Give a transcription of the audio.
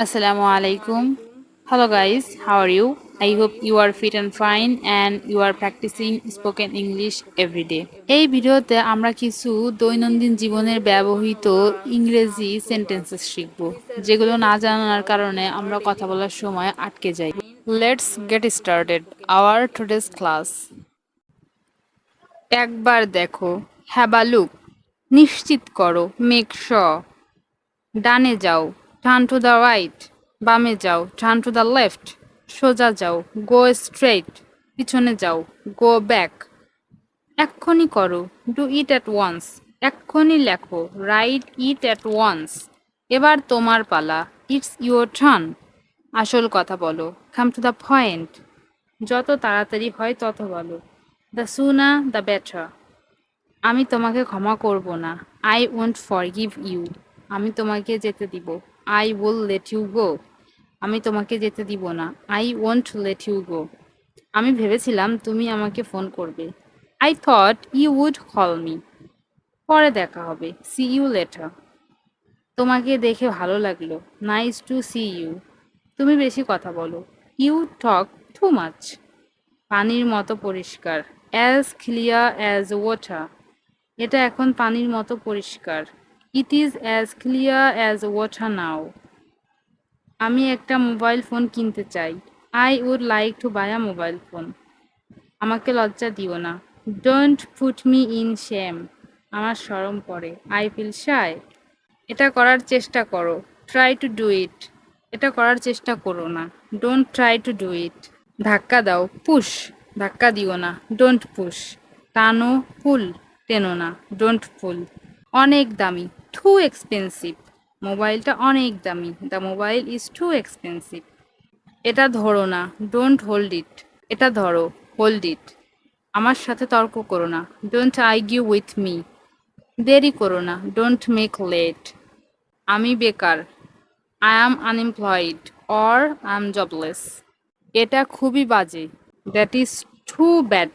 Assalamu alaikum. Hello guys, how are you? I hope are fit and fine and you are practicing spoken English every day. এই ভিডিওতে আমরা কিছু দৈনন্দিন জীবনের ব্যবহৃত ইংরেজি সেন্টেন্সেস শিখব যেগুলো না জানার কারণে আমরা কথা বলার সময় আটকে যাই let's get started our today's class একবার দেখো হ্যাবা লুক নিশ্চিত করো মেক শ ডানে যাও টার্ন টু দ্য রাইট বামে যাও। টার্ন টু দ্য লেফট সোজা যাও। গো স্ট্রেট পিছনে যাও। গো ব্যাক এক্ষুনি করো। ডু ইট অ্যাট ওয়ান্স এক্ষুনি লেখো। রাইট ইট অ্যাট ওয়ান্স এবার তোমার পালা। ইটস ইউর টার্ন আসল কথা বলো। কাম টু দ্য পয়েন্ট যত তাড়াতাড়ি হয়, তত বলো। দ্য সুনা দ্য বেটার আমি তোমাকে ক্ষমা করব না। আই ওয়ন্ট ফরগিভ ইউ আমি তোমাকে যেতে দিব। I will let you go আমি তোমাকে যেতে দিব না। I won't let you go আমি ভেবেছিলাম তুমি আমাকে ফোন করবে। I thought you would call me পরে দেখা হবে। সি ইউ লেটার তোমাকে দেখে ভালো লাগল। নাইস টু সি ইউ তুমি বেশি কথা বলো। ইউ টক টু মাচ পানির মতো পরিষ্কার। অ্যাজ ক্লিয়ার অ্যাজ ওয়াটার এটা এখন পানির মতো পরিষ্কার। It is as clear as water now আমি একটা মোবাইল ফোন কিনতে চাই। I would like to buy a mobile phone আমাকে লজ্জা দিও না। Don't put me in shame আমার শরম পড়ে আই ফিল শাই এটা করার চেষ্টা করো। ট্রাই টু ডু ইট এটা করার চেষ্টা করো না। Don't try to do it ধাক্কা দাও। পুশ ধাক্কা দিও না। ডোন্ট পুশ টানো। পুল টেনো না। ডোন্ট পুল অনেক দামি টু এক্সপেন্সিভ মোবাইলটা অনেক দামি the mobile is too expensive এটা ধরো না ডোন্ট হোল্ড ইট এটা ধরো হোল্ড ইট আমার সাথে তর্ক করো না ডোন্ট আইগিউ উইথ মি দেরি করো না ডোন্ট মেক লেট আমি বেকার I am unemployed or I am jobless এটা খুবই বাজে দ্যাট ইজ টু ব্যাড